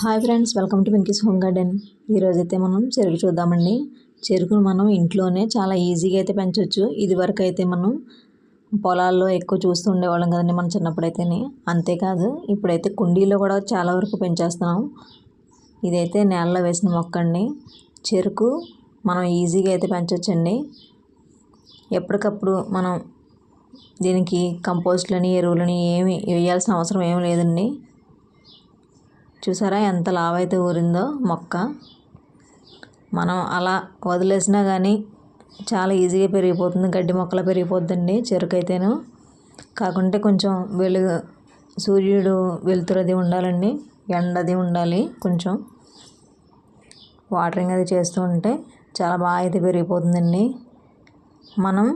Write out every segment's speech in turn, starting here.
Hi friends welcome to Venky's home garden. ఈరోజు అయితే మనం చెరుకు చూద్దామండి. చెరుకును మనం ఇంట్లోనే చాలా ఈజీగా అయితే పెంచవచ్చు ఇది వరకు అయితే మనం పొలాల్లో ఎక్కువ చూస్తూ ఉండేవాళ్ళం కదండి మనం చిన్నప్పుడైతేనే. అంతేకాదు ఇప్పుడైతే కుండీలో కూడా చాలా వరకు పెంచేస్తున్నాం. ఇదైతే నేలలో వేసిన మొక్క అండి చెరుకు మనం ఈజీగా అయితే పెంచవచ్చండి ఎప్పటికప్పుడు మనం దీనికి కంపోస్ట్లని ఎరువులని ఏమి వేయాల్సిన అవసరం ఏమి లేదండి. చూసారా ఎంత లావైతే ఊరిందో మొక్క. మనం అలా వదిలేసినా కానీ చాలా ఈజీగా పెరిగిపోతుంది గడ్డి మొక్కలా పెరిగిపోతుందండి చెరుకైతేను. కాకుంటే కొంచెం వెలుగు సూర్యుడు వెలుతురు అది ఉండాలండి ఎండది ఉండాలి కొంచెం. వాటరింగ్ అది చేస్తూ ఉంటే చాలా బాగా అయితే పెరిగిపోతుందండి. మనం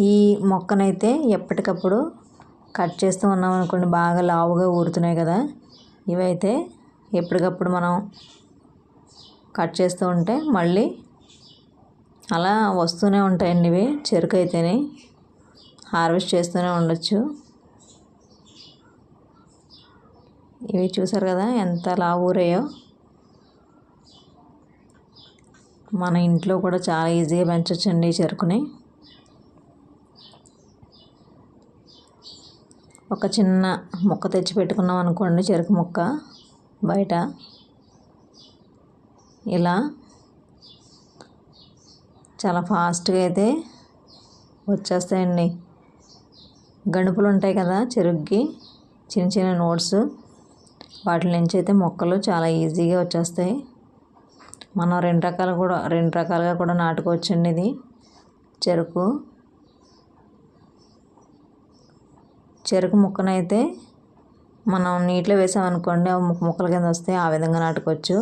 ఈ మొక్కనైతే ఎప్పటికప్పుడు కట్ చేస్తూ ఉన్నాం అనుకోండి బాగా లావుగా ఊరుతున్నాయి కదా. ఇవైతే ఎప్పటికప్పుడు మనం కట్ చేస్తూ ఉంటే మళ్ళీ అలా వస్తూనే ఉంటాయండి ఇవి. చెరుకు అయితేనే హార్వెస్ట్ చేస్తూనే ఉండొచ్చు. ఇవి చూసారు కదా ఎంత లావు మన ఇంట్లో కూడా చాలా ఈజీగా పెంచవచ్చండి ఈ చెరుకుని. ఒక చిన్న మొక్క తెచ్చి పెట్టుకున్నాం అనుకోండి చెరుకు మొక్క. బయట ఇలా చాలా ఫాస్ట్గా అయితే వచ్చేస్తాయండి. గణుపులు ఉంటాయి కదా చెరుగ్గి చిన్న చిన్న నోట్స్. వాటి నుంచి అయితే మొక్కలు చాలా ఈజీగా వచ్చేస్తాయి. మనం రెండు రకాలు కూడా రెండు రకాలుగా కూడా నాటుకోవచ్చండి ఇది. చెరుకు చెరుకు ముక్కనైతే మనం నీటిలో వేసామనుకోండి ఆ ముక్క ముక్కల కింద వస్తే ఆ విధంగా నాటుకోవచ్చు.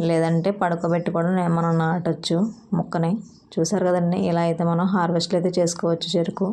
లేదంటే పడుకోబెట్టి కూడా మనం నాటచ్చు ముక్కని. చూసారు కదండి ఇలా అయితే మనం హార్వెస్ట్లు అయితే చేసుకోవచ్చు చెరుకు.